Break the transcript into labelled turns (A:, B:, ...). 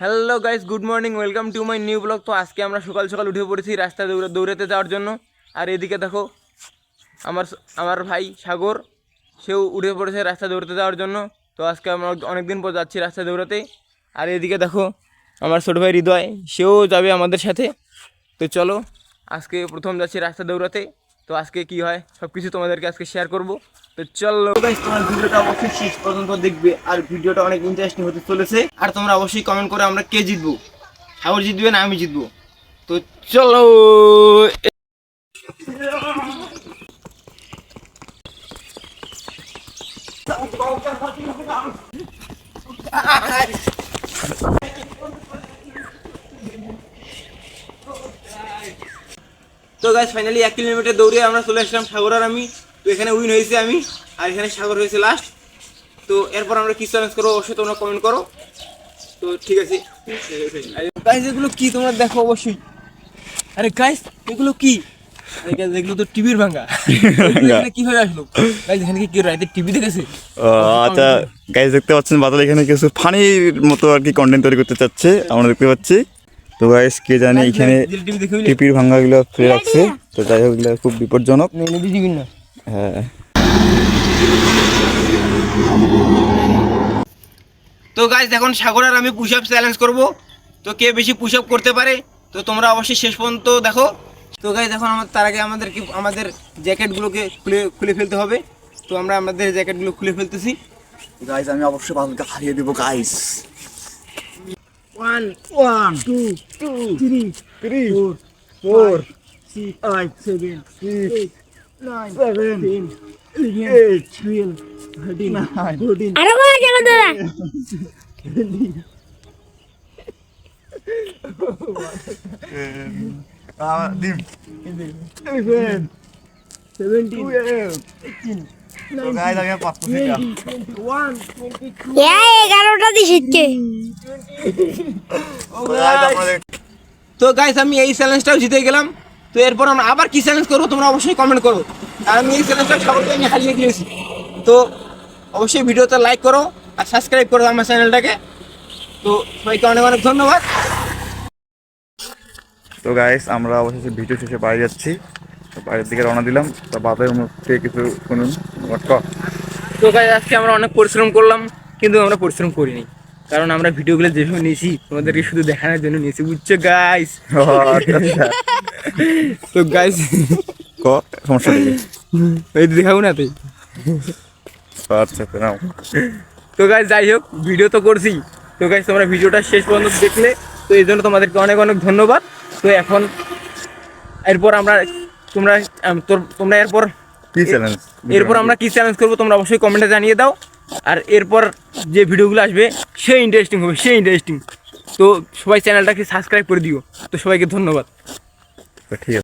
A: Hello guys good morning welcome to my new blog তো আজকে আমরা সকাল সকাল উঠে পড়েছি রাস্তা দৌড়ে দৌড়াতে যাওয়ার জন্য। আর এদিকে দেখো, আমার আমার ভাই সাগর, সেও উঠে পড়েছে রাস্তা দৌড়াতে যাওয়ার জন্য। তো আজকে আমরা অনেক দিন পর যাচ্ছি রাস্তা দৌড়াতে। আর এদিকে দেখো, আমার ছোটো ভাই হৃদয়, সেও যাবে আমাদের সাথে। তো চলো, আজকে প্রথম যাচ্ছি রাস্তা দৌড়াতে। তো আজকে কি হয়? সব কিছু তোমাদেরকে আজকে শেয়ার করব। তো চলো। তোমার ভিডিওটা অবশ্যই শেষ পর্যন্ত দেখবে আর ভিডিওটা অনেক ইন্টারেস্টিং হতে চলেছে। আর তোমরা অবশ্যই কমেন্ট করে আমরা কে জিতবো? সাগর জিতবে না আমি জিতবো? তো চলো। তো গাছ ফাইনালি এক কিলোমিটার দৌড়ে আমরা চলে আসলাম সাগর আর আমি। তো এখানে উইন হয়েছে আমি আর এখানে সাগর হয়েছে লাস্ট তো এরপর আমরা কি চ্যালেঞ্জ করব অবশ্যই তোমরা কমেন্ট করো। তো ঠিক আছে। গাইস এগুলো কি? তোমরা দেখো অবশ্যই। আরে গাইস এগুলো কি? এগুলো তো টিভির ভাঙা। কীভাবে আসলো? গাইস এখানে কি কেউ টিভি দেখেছে?
B: আচ্ছা গাইজ দেখতে পাচ্ছেন বাদল এখানে কিছু ফানির মতো আর কি কন্টেন্ট তৈরি করতে চাচ্ছে। আমরা দেখতে পাচ্ছি। তো গাইজ কে জানে এখানে টিপির ভাঙ্গাগুলো ফেলে রাখছে। তো যাই হোক খুব বিপজ্জনক। হ্যাঁ।
A: তো গাইজ এখন সাগর আর আমি পুশ আপ চ্যালেঞ্জ করব। তো কে বেশি পুশ আপ করতে পারে তো তোমরা অবশ্যই শেষ পর্যন্ত দেখো। তো গাইজ এখন আমার তার আগে আমাদের কি আমাদের জ্যাকেটগুলোকে খুলে খুলে ফেলতে হবে। তো আমরা আমাদের জ্যাকেটগুলো খুলে ফেলতেছি।
B: গাইজ আমি অবশ্যই বাদলকে হারিয়ে দেবো guys
A: one one two two three three four four six five seven eight nine seven eight twelve thirteen fourteen
C: আরও করে গেল দাদা
A: ইলেভেন সেভেন্টিন
B: গাইজ
A: তো গাইস আমি এই চ্যালেঞ্জটাও জিতে গেলাম। তো এরপর আমরা আবার কি চ্যালেঞ্জ করব তোমরা অবশ্যই কমেন্ট করো। আর আমি এই চ্যালেঞ্জটা সবাইকে আমি হারিয়ে দিয়েছি তো অবশ্যই ভিডিওতে লাইক করো আর সাবস্ক্রাইব করো আমার চ্যানেলটাকে তো সবাইকে অনেক অনেক ধন্যবাদ।
B: তো গাইস আমরা অবশেষে ভিডিও শেষে বাড়ি যাচ্ছি। তো বাইরের দিকে রওনা দিলাম। তো বাদের মুখে কিছু শুনুন?
A: তো গাইস আজকে আমরা অনেক পরিশ্রম করলাম কিন্তু আমরা পরিশ্রম করিনি। কারণ আমরা ভিডিওগুলো যেভাবে নিয়েছি তোমাদেরকে শুধু দেখানোর জন্য নিয়েছি বুঝছ গাইস
B: আচ্ছা, আচ্ছা।
A: তো গাইস
B: ক? সমস্যা
A: এই দেখাবো না তুই।
B: আচ্ছা তো নাও।
A: তো গাইজ যাই হোক ভিডিও তো করছি। তো গাইজ তোমরা ভিডিওটা শেষ পর্যন্ত দেখলে তো এই জন্য তোমাদেরকে অনেক অনেক ধন্যবাদ। তো এখন এরপর আমরা তোমরা তোমরা এরপর
B: কি চ্যালেঞ্জ
A: এরপর আমরা কি চ্যালেঞ্জ করব তোমরা অবশ্যই কমেন্টে জানিয়ে দাও। আর এরপর যে ভিডিওগুলো আসবে সে ইন্টারেস্টিং হবে সে ইন্টারেস্টিং তো সবাই চ্যানেলটাকে সাবস্ক্রাইব করে দিও। তো সবাইকে ধন্যবাদ।
B: ঠিক আছে।